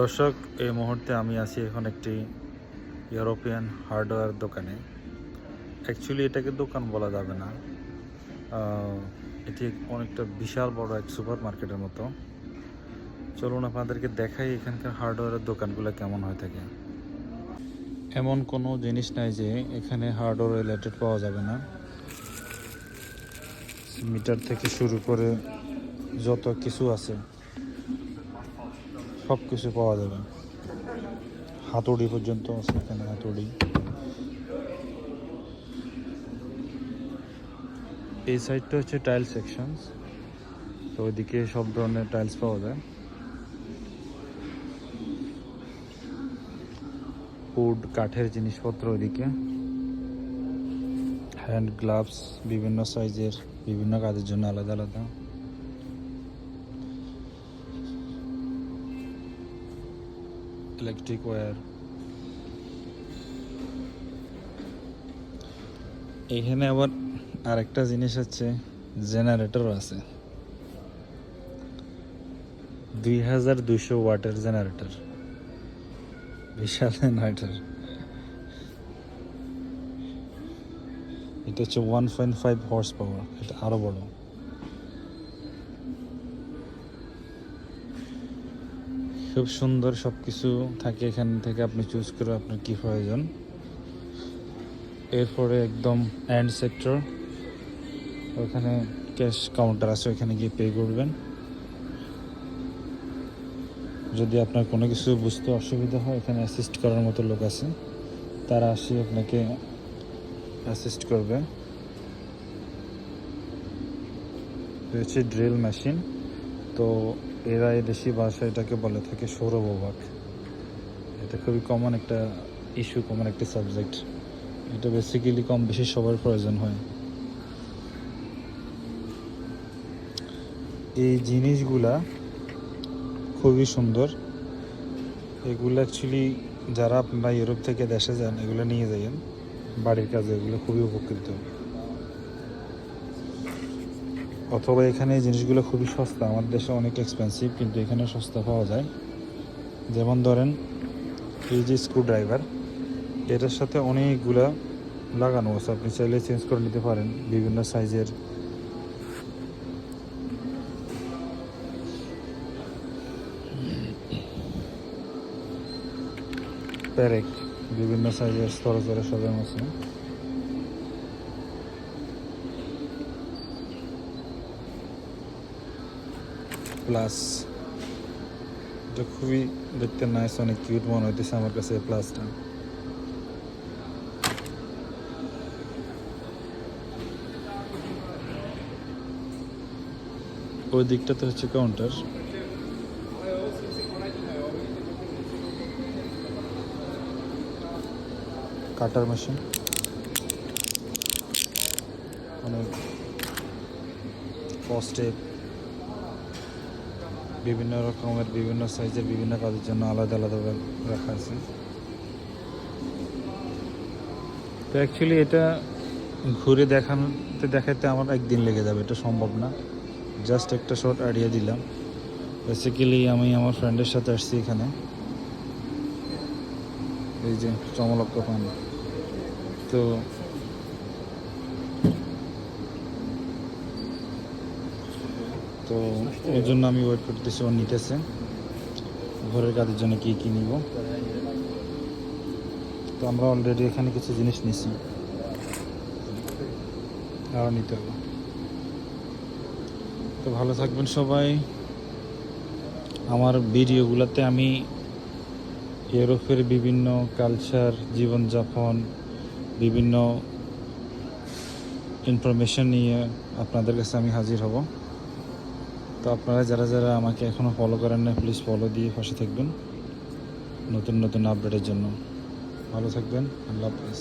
দর্শক, এই মুহূর্তে আমি আছি এখন একটি ইউরোপিয়ান হার্ডওয়্যার দোকানে। অ্যাকচুয়ালি এটাকে দোকান বলা যাবে না। এটি অনেকটা বিশাল বড় এক সুপার মার্কেটের মতো। চলুন আপনাদেরকে দেখাই এখানকার হার্ডওয়্যারের দোকানগুলো কেমন হয়ে থাকে। এমন কোনো জিনিস নাই যে এখানে হার্ডওয়্যার রিলেটেড পাওয়া যাবে না। মিটার থেকে শুরু করে যত কিছু আছে। সব কিছু পাওয়া যাবে। হাতুড়ি পর্যন্ত আছে এখানে হাতুড়ি। এই সাইডটা হচ্ছে টাইল সেকশন তো ওইদিকে সব ধরনের টাইলস পাওয়া যায়। উড, কাঠের জিনিসপত্র ওইদিকে। হ্যান্ড গ্লাভস বিভিন্ন সাইজের বিভিন্ন কাজের জন্য আলাদা আলাদা। ইলেকট্রিক ওয়্যার এখানে আবার আরেকটা জিনিস হচ্ছে জেনারেটর আছে। দুই হাজার দুইশো ওয়াটের জেনারেটর বিশাল জেনারেটর এটা হচ্ছে one point five horse power এটা আরও বড়। খুব সুন্দর সব কিছু থাকে এখান থেকে আপনি চুজ করে আপনার কি প্রয়োজন। এরপরে একদম এন্ড সেক্টর ওখানে ক্যাশ কাউন্টার আছে, ওখানে গিয়ে পে করবেন। যদি আপনার কোনো কিছু বুঝতে অসুবিধা হয়, এখানে অ্যাসিস্ট করার মতো লোক আছে, তারা আসি আপনাকে অ্যাসিস্ট করবে। রয়েছে ড্রিল মেশিন তো এরা এই দেশি ভাষা এটাকে বলে থাকে সৌরভ সৌরভবাক এটা খুবই কমন একটা ইস্যু কমন একটা সাবজেক্ট এটা বেসিক্যালি কম বেশি সবার প্রয়োজন হয়। এই জিনিসগুলা খুবই সুন্দর। এগুলো অ্যাকচুয়ালি যারা আপনারা ইউরোপ থেকে দেশে যান, এগুলো নিয়ে যাবেন বাড়ির কাজে, এগুলো খুবই উপকৃত। অথবা এখানে জিনিসগুলো খুবই সস্তা। আমাদের দেশে অনেক এক্সপেন্সিভ কিন্তু এখানে সস্তা পাওয়া যায়। যেমন ধরেন, এই যে স্ক্রু ড্রাইভার এটার সাথে অনেকগুলা লাগানো আছে। আপনি চাইলে চেঞ্জ করে নিতে পারেন বিভিন্ন সাইজের প্যারেক বিভিন্ন সাইজের স্তরে স্তরে সাজানো আছে। প্লাস এটা খুবই দেখতে নাইস অনেক কিউট মনে হইতেছে আমার কাছে প্লাসটা। ওই দিকটাতে হচ্ছে কাউন্টার কাটার মেশিন অনেক ফস্টেপ বিভিন্ন রকমের, বিভিন্ন সাইজের বিভিন্ন কাজের জন্য আলাদা আলাদা রাখা আছে। তো অ্যাকচুয়ালি এটা ঘুরে দেখানোতে, দেখাতে আমার একদিন লেগে যাবে, এটা সম্ভব না। জাস্ট একটা শর্ট আইডিয়া দিলাম। বেসিক্যালি আমি আমার ফ্রেন্ডের সাথে আসছি এখানে। এই যে চমলক্ষ পান তো তো ওই জন্য আমি ওয়েট করতেছি, ও নিতেছে। ঘরের কাজের জন্য কী কী নিব। তো আমরা অলরেডি এখানে কিছু জিনিস নিছি। আরও নিতে হবে। তো ভালো থাকবেন সবাই। আমার ভিডিওগুলোতে আমি ইউরোপের বিভিন্ন কালচার জীবনযাপন, বিভিন্ন ইনফরমেশন নিয়ে আপনাদের কাছে আমি হাজির হব। তো আপনারা যারা যারা আমাকে এখনও ফলো করেন না প্লিজ ফলো দিয়ে পাশে থাকবেন। নতুন নতুন আপডেটের জন্য। ভালো থাকবেন। আল্লাহ হাফেজ।